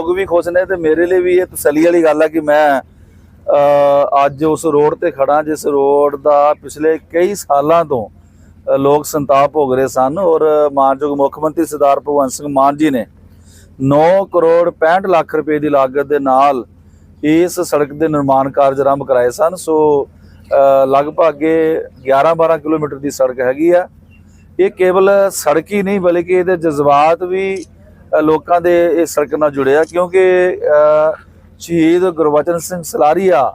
ਲੋਕ ਵੀ ਖੁਸ਼ ਨੇ ਤੇ ਮੇਰੇ ਲਈ ਵੀ ਇਹ ਤਸੱਲੀ ਵਾਲੀ ਗੱਲ ਹੈ ਕਿ ਮੈਂ ਅੱਜ ਉਸ ਰੋਡ ਤੇ ਖੜਾ ਜਿਸ ਰੋਡ ਦਾ ਪਿਛਲੇ ਕਈ ਸਾਲਾਂ ਤੋਂ ਲੋਕ ਸੰਤਾਪ ਹੋ ਗਏ ਸਨ ਔਰ ਮਾਨਯੋਗ ਮੁੱਖ ਮੰਤਰੀ ਸਰਦਾਰ ਭਗਵੰਤ ਸਿੰਘ ਮਾਨ ਜੀ ਨੇ 9 ਕਰੋੜ 65 ਲੱਖ ਰੁਪਏ ਦੀ ਲਾਗਤ ਦੇ ਨਾਲ ਇਸ ਸੜਕ ਦੇ ਨਿਰਮਾਣ ਕਾਰਜ ਆਰੰਭ ਕਰਾਏ ਸਨ। ਸੋ ਲਗਭਗ ਇਹ 11-12 ਕਿਲੋਮੀਟਰ ਦੀ ਸੜਕ ਹੈਗੀ ਆ। ਇਹ ਕੇਵਲ ਸੜਕ ਹੀ ਨਹੀਂ, ਬਲਕਿ ਇਹਦੇ ਜਜ਼ਬਾਤ ਵੀ ਲੋਕਾਂ ਦੇ ਇਸ ਸੜਕ ਨਾਲ ਜੁੜਿਆ ਕਿਉਂਕਿ ਸ਼ਹੀਦ ਗੁਰਬਚਨ ਸਿੰਘ ਸਲਾਰੀਆ,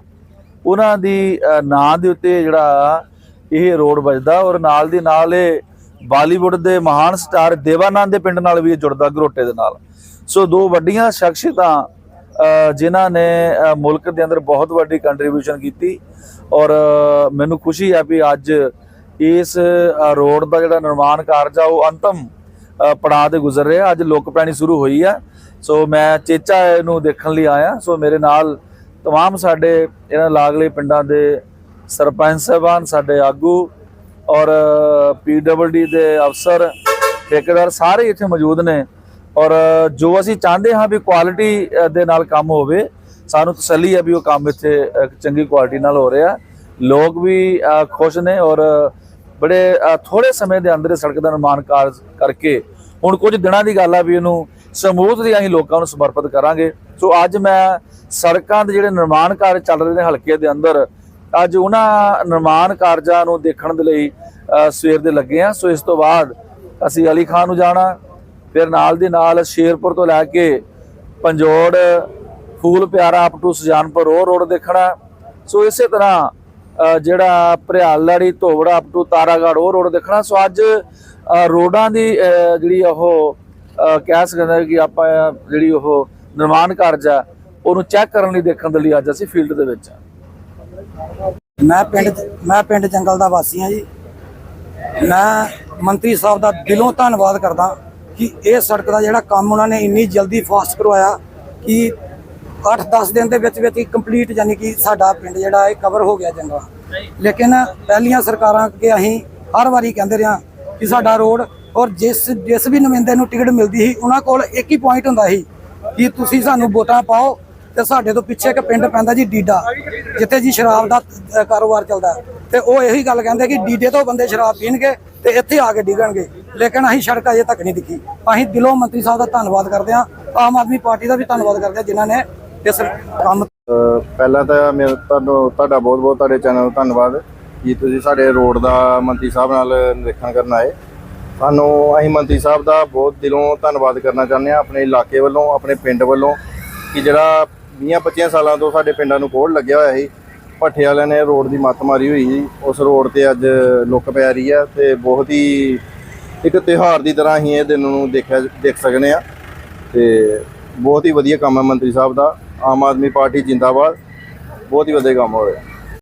ਉਹਨਾਂ ਦੀ ਨਾਂ ਦੇ ਉੱਤੇ ਜਿਹੜਾ ਇਹ ਰੋਡ ਵੱਜਦਾ ਔਰ ਨਾਲ ਦੀ ਨਾਲ ਇਹ ਬਾਲੀਵੁੱਡ ਦੇ ਮਹਾਨ ਸਟਾਰ ਦੇਵਾਨੰਦ ਦੇ ਪਿੰਡ ਨਾਲ ਵੀ ਇਹ ਜੁੜਦਾ ਗਰੋਟੇ ਦੇ ਨਾਲ। ਸੋ ਦੋ ਵੱਡੀਆਂ ਸ਼ਖਸੀਅਤਾਂ ਜਿਨ੍ਹਾਂ ਨੇ ਮੁਲਕ ਦੇ ਅੰਦਰ ਬਹੁਤ ਵੱਡੀ ਕੰਟਰੀਬਿਊਸ਼ਨ ਕੀਤੀ ਔਰ ਮੈਨੂੰ ਖੁਸ਼ੀ ਹੈ ਵੀ ਅੱਜ ਇਸ ਰੋਡ ਦਾ ਜਿਹੜਾ ਨਿਰਮਾਣ ਕਾਰਜ ਆ, ਉਹ ਅੰਤਮ ਪੜਾਅ ਤੇ ਗੁਜ਼ਰ ਰਿਹਾ ਅੱਜ ਲੋਕ ਪੈਣੀ ਸ਼ੁਰੂ ਹੋਈ ਆ ਸੋ ਮੈਂ ਚੇਚਾ ਨੂੰ ਦੇਖਣ ਲਈ ਆਇਆ ਸੋ ਮੇਰੇ ਨਾਲ तमाम ਸਾਡੇ ਇਹਨਾਂ ਲਾਗਲੇ ਪਿੰਡਾਂ ਦੇ ਸਰਪੰਚ ਸਾਹਿਬਾਨ ਸਾਡੇ ਆਗੂ ਔਰ ਪੀਡਬਲਡੀ ਦੇ ਅਫਸਰ ਠੇਕੇਦਾਰ ਸਾਰੇ ਇੱਥੇ ਮੌਜੂਦ ਨੇ ਔਰ ਜੋ ਅਸੀਂ ਚਾਹੁੰਦੇ ਹਾਂ ਵੀ ਕੁਆਲਿਟੀ ਦੇ ਨਾਲ ਕੰਮ ਹੋਵੇ ਸਾਨੂੰ ਤਸੱਲੀ ਹੈ ਵੀ ਉਹ ਕੰਮ ਇੱਥੇ ਅ, ਚੰਗੀ ਕੁਆਲਿਟੀ ਨਾਲ ਹੋ ਰਿਹਾ ਲੋਕ ਵੀ ਅ, ਖੁਸ਼ ਨੇ ਔਰ ਬੜੇ ਅ, ਥੋੜੇ ਸਮੇਂ ਦੇ ਅੰਦਰ ਇਹ ਸੜਕ ਦਾ ਨਿਰਮਾਣ ਕਾਰਜ ਕਰਕੇ ਹੁਣ ਕੁਝ ਦਿਨਾਂ ਦੀ ਗੱਲ ਆ ਵੀ ਇਹਨੂੰ ਸਮੂਥਲੀ ਅਸੀਂ ਲੋਕਾਂ ਨੂੰ ਸਮਰਪਿਤ ਕਰਾਂਗੇ। ਸੋ ਅੱਜ ਮੈਂ ਸੜਕਾਂ ਦੇ ਜਿਹੜੇ ਨਿਰਮਾਣ ਕਾਰਜ ਚੱਲ ਰਹੇ ਨੇ ਹਲਕੇ ਦੇ ਅੰਦਰ, ਅੱਜ ਉਹਨਾਂ ਨਿਰਮਾਣ ਕਾਰਜਾਂ ਨੂੰ ਦੇਖਣ ਦੇ ਲਈ ਸਵੇਰ ਦੇ ਲੱਗੇ ਆ ਸੋ ਇਸ ਤੋਂ ਬਾਅਦ ਅਸੀਂ ਅਲੀ ਖਾਨ ਨੂੰ ਜਾਣਾ, ਫਿਰ ਨਾਲ ਦੀ ਨਾਲ ਸ਼ੇਰਪੁਰ ਤੋਂ ਲੈ ਕੇ ਪੰਜੋੜ, ਫੂਲ ਪਿਆਰਾ ਅਪ ਟੂ ਸੁਜਾਨਪੁਰ ਉਹ ਰੋਡ ਦੇਖਣਾ। ਸੋ ਇਸੇ ਤਰ੍ਹਾਂ ਜਿਹੜਾ ਭਰਿਆਲੜੀ ਧੋਬੜਾ ਅਪ ਟੂ ਤਾਰਾਗੜ੍ਹ, ਉਹ ਰੋਡ ਦੇਖਣਾ। ਸੋ ਅੱਜ ਰੋਡਾਂ ਦੀ ਜਿਹੜੀ ਉਹ ਕਹਿ ਸਕਦੇ ਕਿ ਆਪਾਂ, ਜਿਹੜੀ ਉਹ ਨਿਰਮਾਣ ਕਾਰਜ ਆ, ਉਹਨੂੰ ਚੈੱਕ ਕਰਨ ਲਈ ਦੇਖਣ ਦੇ ਲਈ ਅੱਜ ਅਸੀਂ ਫੀਲਡ ਦੇ ਵਿੱਚ ਆ। ਮੈਂ ਪਿੰਡ ਮੈਂ ਪਿੰਡ ਜੰਗਲ ਦਾ ਵਾਸੀ ਹਾਂ ਜੀ। ਮੈਂ ਮੰਤਰੀ ਸਾਹਿਬ ਦਾ ਦਿਲੋਂ ਧੰਨਵਾਦ ਕਰਦਾ ਕਿ ਇਹ ਸੜਕ ਦਾ ਜਿਹੜਾ ਕੰਮ ਉਹਨਾਂ ਨੇ ਇੰਨੀ ਜਲਦੀ ਫਾਸਟ ਕਰਵਾਇਆ ਕਿ 8-10 ਦਿਨ ਦੇ ਵਿੱਚ ਵਿੱਚ ਹੀ ਕੰਪਲੀਟ ਯਾਨੀ ਕਿ ਸਾਡਾ ਪਿੰਡ ਜਿਹੜਾ ਇਹ ਕਵਰ ਹੋ ਗਿਆ ਜੰਗਲਾਂ। ਲੇਕਿਨ ਪਹਿਲੀਆਂ ਸਰਕਾਰਾਂ ਅੱਗੇ ਅਸੀਂ ਹਰ ਵਾਰੀ ਕਹਿੰਦੇ ਰਿਹਾ ਕਿ ਸਾਡਾ ਰੋਡ ਔਰ ਜਿਸ ਜਿਸ ਵੀ ਨੁਮਾਇੰਦੇ ਨੂੰ ਟਿਕਟ ਮਿਲਦੀ ਸੀ, ਉਹਨਾਂ ਕੋਲ ਇੱਕ ਹੀ ਪੁਆਇੰਟ ਹੁੰਦਾ ਸੀ ਕਿ ਤੁਸੀਂ ਸਾਨੂੰ ਵੋਟਾਂ ਪਾਓ ਤੇ ਸਾਡੇ ਤੋਂ ਪਿੱਛੇ ਇੱਕ ਪਿੰਡ ਪੈਂਦਾ ਜੀ ਡੀਡਾ, ਜਿੱਥੇ ਜੀ ਸ਼ਰਾਬ ਦਾ ਕਾਰੋਬਾਰ ਚੱਲਦਾ ਹੈ। ਤੇ ਉਹ ਇਹੀ ਗੱਲ ਕਹਿੰਦੇ ਕਿ ਡੀਡੇ ਤੋਂ ਬੰਦੇ ਸ਼ਰਾਬ ਪੀਣਗੇ ਤੇ ਇੱਥੇ ਆ ਕੇ ਡਿੱਗਣਗੇ। ਲੇਕਿਨ ਅਸੀਂ ਸੜਕ ਅਜੇ ਤੱਕ ਨਹੀਂ ਦਿਖੀ ਅਸੀਂ ਦਿਲੋਂ ਮੰਤਰੀ ਸਾਹਿਬ ਦਾ ਧੰਨਵਾਦ ਕਰਦੇ ਹਾਂ, ਆਮ ਆਦਮੀ ਪਾਰਟੀ ਦਾ ਵੀ ਧੰਨਵਾਦ ਕਰਦੇ ਹਾਂ, ਜਿਨ੍ਹਾਂ ਨੇ ਇਸ ਕੰਮ ਪਹਿਲਾਂ ਤਾਂ ਮੇਰੇ ਤੁਹਾਨੂੰ, ਤੁਹਾਡਾ ਬਹੁਤ ਬਹੁਤ ਤੁਹਾਡੇ ਚੈਨਲ ਨੂੰ ਧੰਨਵਾਦ ਕਿ ਤੁਸੀਂ ਸਾਡੇ ਰੋਡ ਦਾ ਮੰਤਰੀ ਸਾਹਿਬ ਨਾਲ ਨਿਰੀਖਣ ਕਰਨ ਆਏ। ਸਾਨੂੰ, ਅਸੀਂ ਮੰਤਰੀ ਸਾਹਿਬ ਦਾ ਬਹੁਤ ਦਿਲੋਂ ਧੰਨਵਾਦ ਕਰਨਾ ਚਾਹੁੰਦੇ ਹਾਂ ਆਪਣੇ ਇਲਾਕੇ ਵੱਲੋਂ, ਆਪਣੇ ਪਿੰਡ ਵੱਲੋਂ ਕਿ ਜਿਹੜਾ 20-25 ਸਾਲਾਂ ਤੋਂ ਸਾਡੇ ਪਿੰਡਾਂ ਨੂੰ ਕੋੜ ਲੱਗਿਆ ਹੋਇਆ ਸੀ। ਭੱਠੇ ਵਾਲਿਆਂ ਨੇ ਰੋਡ ਦੀ ਮੱਤ ਮਾਰੀ ਹੋਈ ਸੀ। ਉਸ ਰੋਡ ਤੇ ਅੱਜ ਲੁੱਕ ਪੈ ਰਹੀ ਹੈ ਤੇ ਬਹੁਤ ਹੀ ਇੱਕ ਤਿਉਹਾਰ ਦੀ ਤਰ੍ਹਾਂ ਅਸੀਂ ਇਹ ਦਿਨ ਨੂੰ ਦੇਖਿਆ, ਦੇਖ ਸਕਦੇ ਹਾਂ। ਤੇ ਬਹੁਤ ਹੀ ਵਧੀਆ ਕੰਮ ਹੈ ਮੰਤਰੀ ਸਾਹਿਬ ਦਾ। ਆਮ ਆਦਮੀ ਪਾਰਟੀ ਜਿੰਦਾਬਾਦ। ਬਹੁਤ ਹੀ ਵਧੀਆ ਕੰਮ ਹੋ ਰਿਹਾ।